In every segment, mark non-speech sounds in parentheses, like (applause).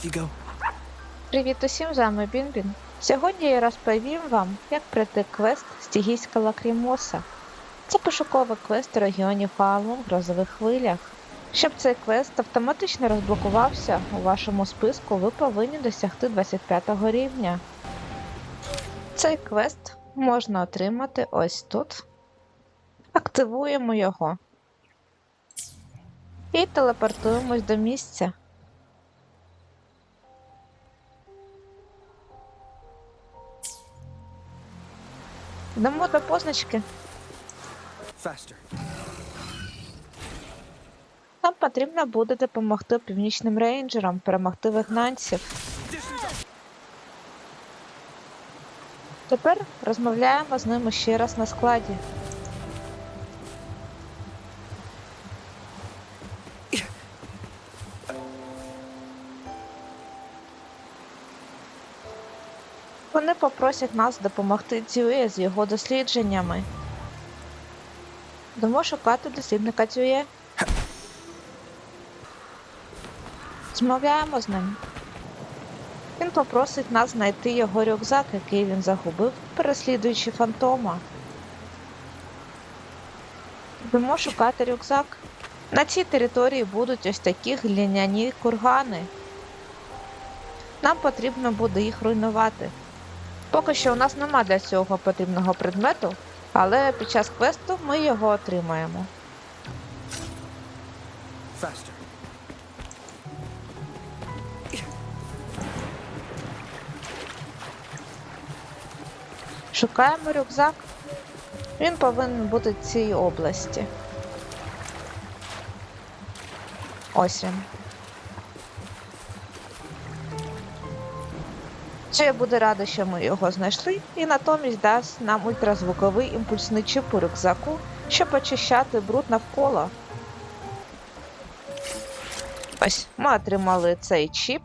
Off you go. Привіт усім, з вами Бінбін. Сьогодні я розповім вам, як пройти квест Стігійська Лакрімоса. Це пошуковий квест у регіоні Фаалу в грозових хвилях. Щоб цей квест автоматично розблокувався у вашому списку, ви повинні досягти 25 рівня. Цей квест можна отримати ось тут. Активуємо його. І телепортуємось до місця. Дамо до позначки. Нам потрібно буде допомогти північним рейнджерам перемогти вигнанців. Тепер розмовляємо з ними ще раз на складі. Вони попросять нас допомогти Цює з його дослідженнями. Дамо шукати дослідника Цює. Змовляємо з ним. Він попросить нас знайти його рюкзак, який він загубив, переслідуючи фантома. Йдемо шукати рюкзак. На цій території будуть ось такі глиняні кургани. Нам потрібно буде їх руйнувати. Поки що у нас нема для цього потрібного предмету, але під час квесту ми його отримаємо. Шукаємо рюкзак. Він повинен бути в цій області. Ось він. Чи буде рада, що ми його знайшли, і натомість дасть нам ультразвуковий імпульсний чип у рюкзаку, щоб очищати бруд навколо. Ось ми отримали цей чіп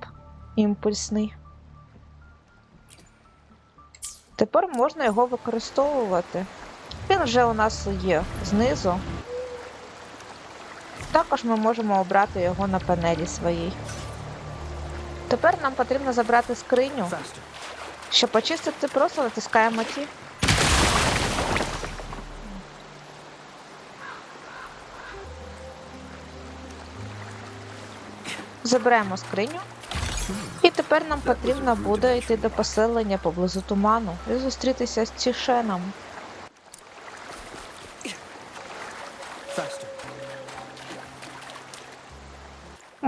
імпульсний. Тепер можна його використовувати. Він вже у нас є знизу. Також ми можемо обрати його на панелі своїй. Тепер нам потрібно забрати скриню. Щоб очистити, просто натискаємо ті. Заберемо скриню. І тепер нам потрібно буде йти до поселення поблизу туману і зустрітися з Тішеном.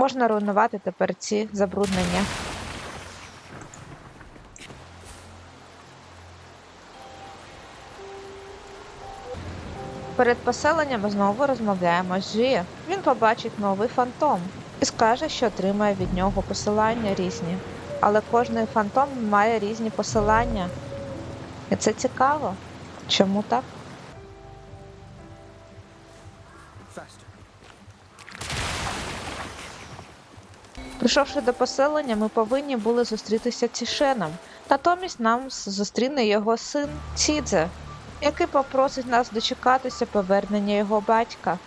Можна руйнувати тепер ці забруднення. Перед поселенням знову розмовляємо з Жі. Він побачить новий фантом і скаже, що отримає від нього посилання різні. Але кожний фантом має різні посилання. І це цікаво. Чому так? Прийшовши до поселення, ми повинні були зустрітися Цішеном. Натомість нам зустріне його син Цідзе, який попросить нас дочекатися повернення його батька.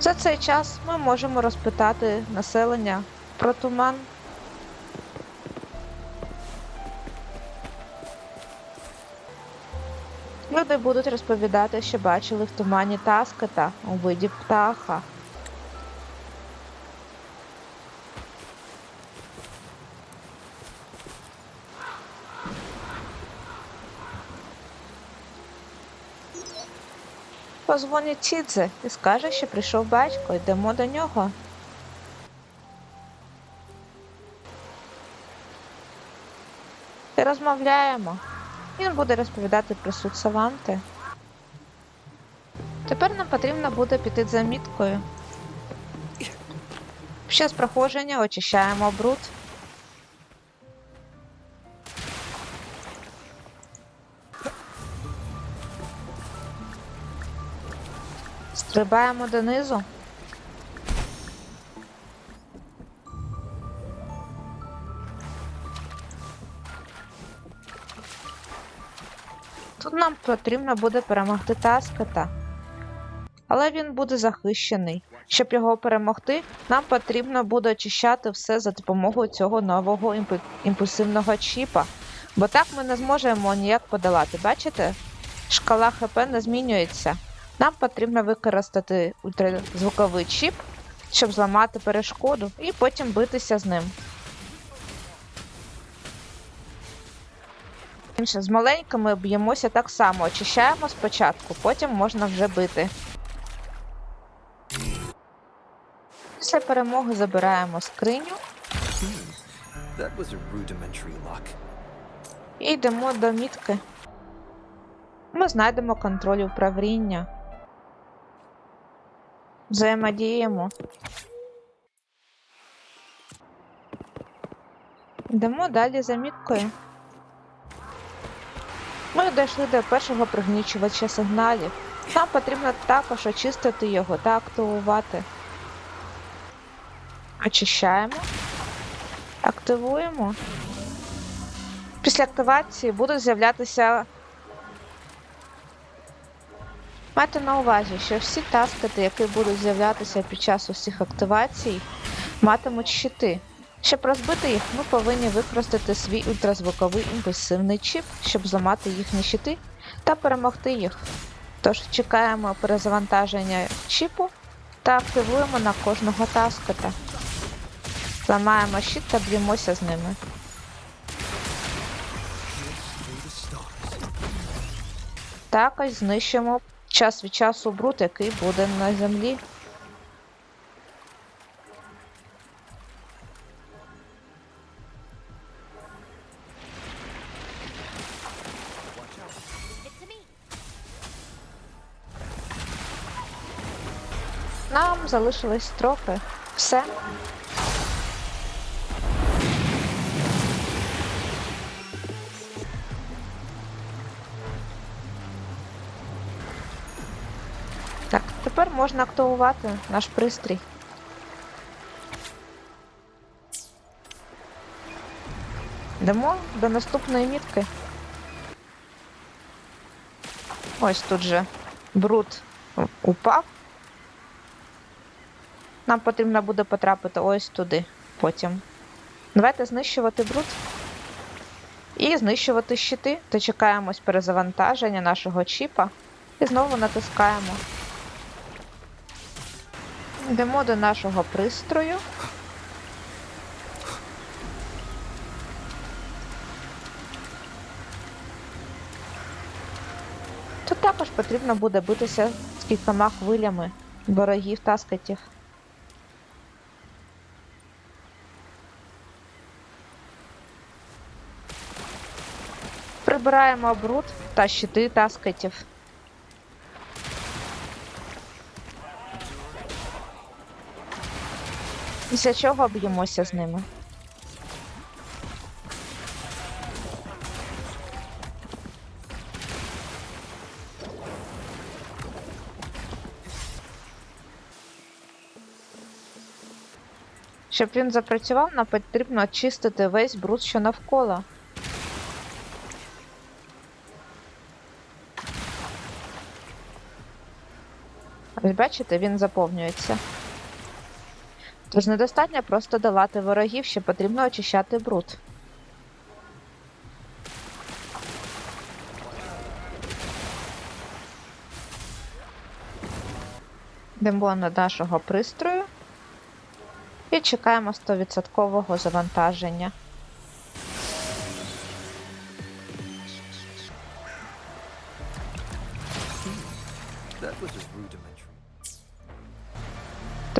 За цей час ми можемо розпитати населення про туман. Люди будуть розповідати, що бачили в тумані таскета у виді птаха. Позвонить Чідзе і скаже, що прийшов батько, йдемо до нього. І розмовляємо. Він буде розповідати про суд Саванти. Тепер нам потрібно буде піти за міткою. Під час проходження очищаємо бруд. Стрибаємо донизу. Тут нам потрібно буде перемогти таскета. але він буде захищений. Щоб його перемогти, нам потрібно буде очищати все за допомогою цього нового імпу- імпульсивного чіпа. Бо так ми не зможемо ніяк подолати. Бачите? Шкала ХП не змінюється. Нам потрібно використати ультразвуковий чіп, щоб зламати перешкоду, і потім битися з ним. Інше, з маленькими б'ємося так само. Очищаємо спочатку, потім можна вже бити. Після перемоги забираємо скриню і йдемо до мітки. Ми знайдемо контроль управління. Взаємодіємо. Йдемо далі за міткою. Ми дійшли до першого пригнічувача сигналів. Нам потрібно також очистити його та активувати. Очищаємо. Активуємо. Після активації будуть з'являтися. Майте на увазі, що всі таскети, які будуть з'являтися під час усіх активацій, матимуть щити. Щоб розбити їх, ми повинні використати свій ультразвуковий імпульсивний чіп, щоб зламати їхні щити та перемогти їх. Тож чекаємо перезавантаження чіпу та активуємо на кожного таскета. Зламаємо щит та б'ємося з ними. Також знищимо час від часу бруд, який буде на землі. Нам залишилось трохи. Все. Так, тепер можна активувати наш пристрій. Йдемо до наступної мітки. Ось тут же бруд упав. Нам потрібно буде потрапити ось туди потім. Давайте знищувати бруд. І знищувати щити. Дочекаємось перезавантаження нашого чіпа. І знову натискаємо. Йдемо до нашого пристрою. Тут також потрібно буде битися з кількома хвилями ворогів таскетів. Прибираємо бруд та щити таскетів. Після чого б'ємося з ними. Щоб він запрацював, нам потрібно очистити весь бруд, що навколо. Ось бачите, він заповнюється. Тож недостатньо просто долати ворогів, ще потрібно очищати бруд. Йдемо на нашого пристрою і чекаємо 100% завантаження.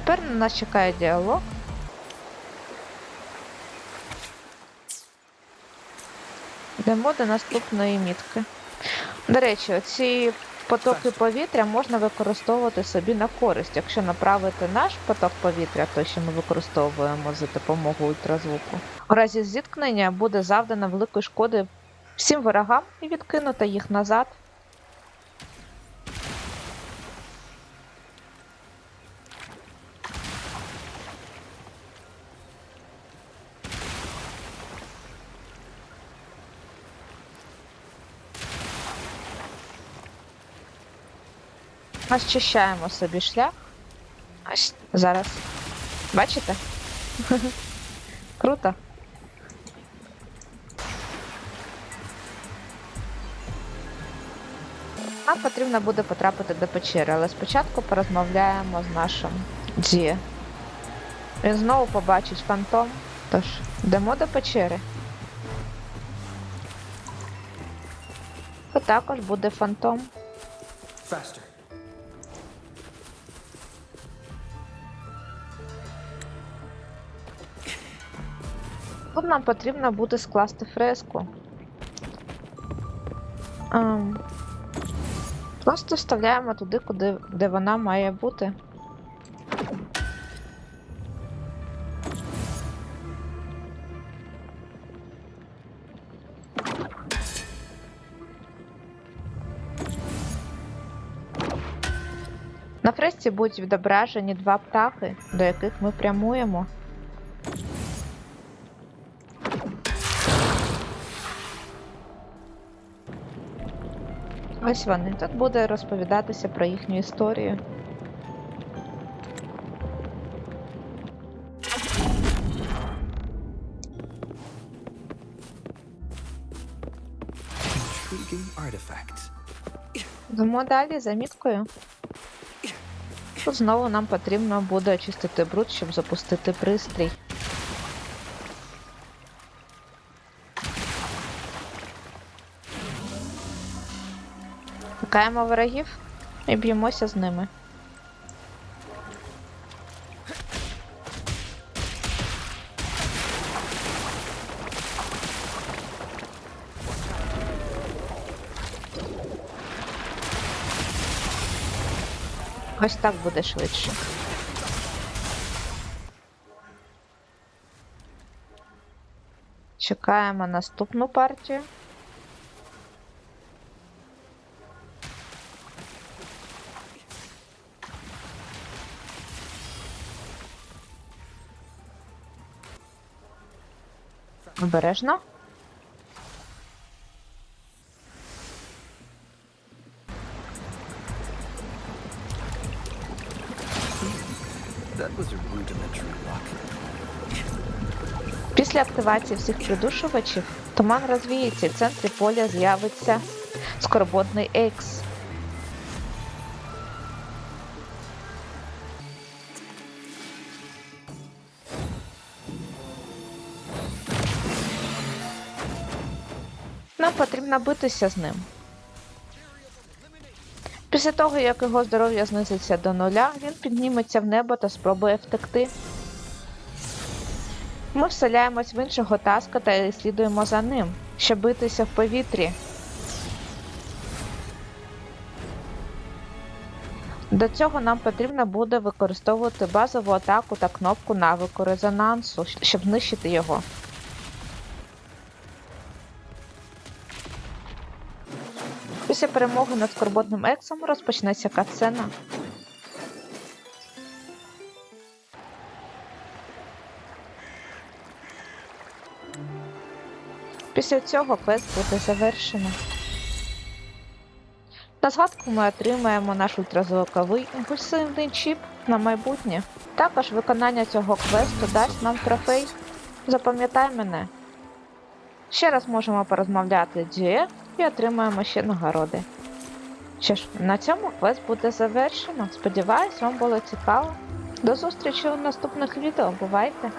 Тепер на нас чекає діалог. Йдемо до наступної мітки. До речі, оці потоки повітря можна використовувати собі на користь. Якщо направити наш поток повітря, той, що ми використовуємо за допомогою ультразвуку. У разі зіткнення буде завдано великої шкоди всім ворогам і відкинуто їх назад. Розчищаємо собі шлях. Ось зараз. Бачите? (laughs) Круто. Нам потрібно буде потрапити до печери, але спочатку порозмовляємо з нашим Ді. Він знову побачить фантом. Тож, йдемо до печери. Тут також буде фантом. Faster. Тут нам потрібно буде скласти фреску. Ем, просто вставляємо туди, куди, де вона має бути. На фресці будуть відображені два птахи, до яких ми прямуємо. Ось вони. Тут буде розповідатися про їхню історію. Йдемо далі за міткою. Тут знову нам потрібно буде очистити бруд, щоб запустити пристрій. Шукаємо ворогів і б'ємося з ними. Ось так буде швидше. Чекаємо наступну партію. Обережно. Після активації всіх придушувачів туман розвіється і в центрі поля з'явиться скорботний Екс. Нам потрібно битися з ним. Після того, як його здоров'я знизиться до нуля, він підніметься в небо та спробує втекти. Ми вселяємось в іншого таска та слідуємо за ним, щоб битися в повітрі. До цього нам потрібно буде використовувати базову атаку та кнопку навику резонансу, щоб знищити його. Після перемоги над скорботним ексом розпочнеться катсцена. Після цього квест буде завершено. На згадку ми отримаємо наш ультразвуковий імпульсивний чіп на майбутнє. Також виконання цього квесту дасть нам трофей. Запам'ятай мене. Ще раз можемо порозмовляти Діє і отримаємо ще нагороди. Що ж, на цьому квест буде завершено. Сподіваюсь, вам було цікаво. До зустрічі у наступних відео. Бувайте!